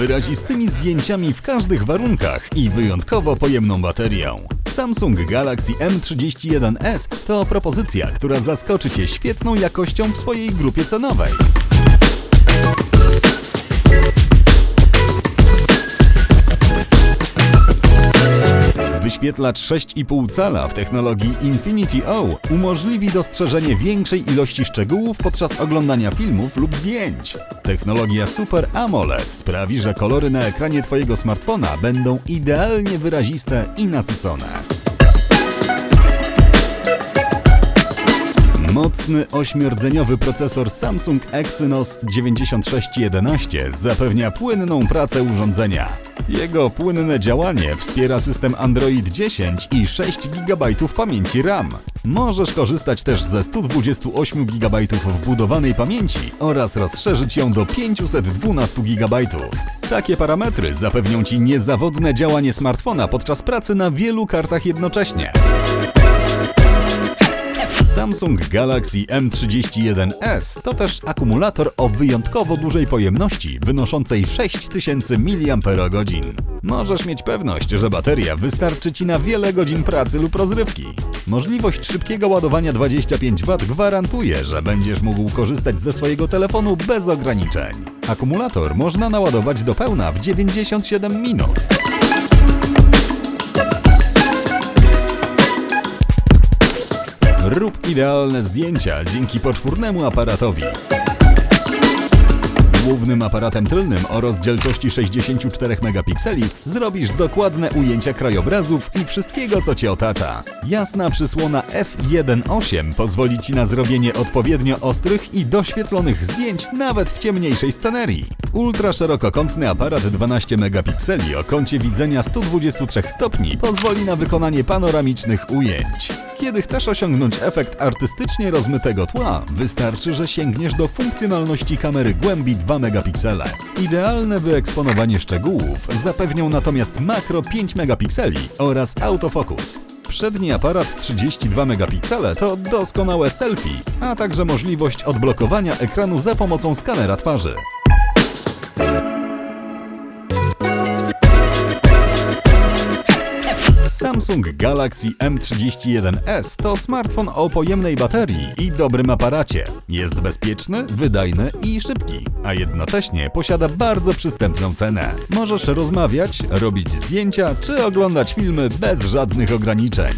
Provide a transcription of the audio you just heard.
wyrazistymi zdjęciami w każdych warunkach i wyjątkowo pojemną baterią. Samsung Galaxy M31s to propozycja, która zaskoczy Cię świetną jakością w swojej grupie cenowej. Wyświetlacz 6,5 cala w technologii Infinity O umożliwi dostrzeżenie większej ilości szczegółów podczas oglądania filmów lub zdjęć. Technologia Super AMOLED sprawi, że kolory na ekranie Twojego smartfona będą idealnie wyraziste i nasycone. Mocny ośmiordzeniowy procesor Samsung Exynos 9611 zapewnia płynną pracę urządzenia. Jego płynne działanie wspiera system Android 10 i 6 GB pamięci RAM. Możesz korzystać też ze 128 GB wbudowanej pamięci oraz rozszerzyć ją do 512 GB. Takie parametry zapewnią Ci niezawodne działanie smartfona podczas pracy na wielu kartach jednocześnie. Samsung Galaxy M31s to też akumulator o wyjątkowo dużej pojemności, wynoszącej 6000 mAh. Możesz mieć pewność, że bateria wystarczy Ci na wiele godzin pracy lub rozrywki. Możliwość szybkiego ładowania 25W gwarantuje, że będziesz mógł korzystać ze swojego telefonu bez ograniczeń. Akumulator można naładować do pełna w 97 minut. Rób idealne zdjęcia dzięki poczwórnemu aparatowi. Głównym aparatem tylnym o rozdzielczości 64 megapikseli zrobisz dokładne ujęcia krajobrazów i wszystkiego, co Cię otacza. Jasna przysłona f1.8 pozwoli Ci na zrobienie odpowiednio ostrych i doświetlonych zdjęć nawet w ciemniejszej scenerii. Ultra szerokokątny aparat 12 megapikseli o kącie widzenia 123 stopni pozwoli na wykonanie panoramicznych ujęć. Kiedy chcesz osiągnąć efekt artystycznie rozmytego tła, wystarczy, że sięgniesz do funkcjonalności kamery głębi 2 megapiksele. Idealne wyeksponowanie szczegółów zapewnią natomiast makro 5 megapikseli oraz autofokus. Przedni aparat 32 megapiksele to doskonałe selfie, a także możliwość odblokowania ekranu za pomocą skanera twarzy. Samsung Galaxy M31s to smartfon o pojemnej baterii i dobrym aparacie. Jest bezpieczny, wydajny i szybki, a jednocześnie posiada bardzo przystępną cenę. Możesz rozmawiać, robić zdjęcia czy oglądać filmy bez żadnych ograniczeń.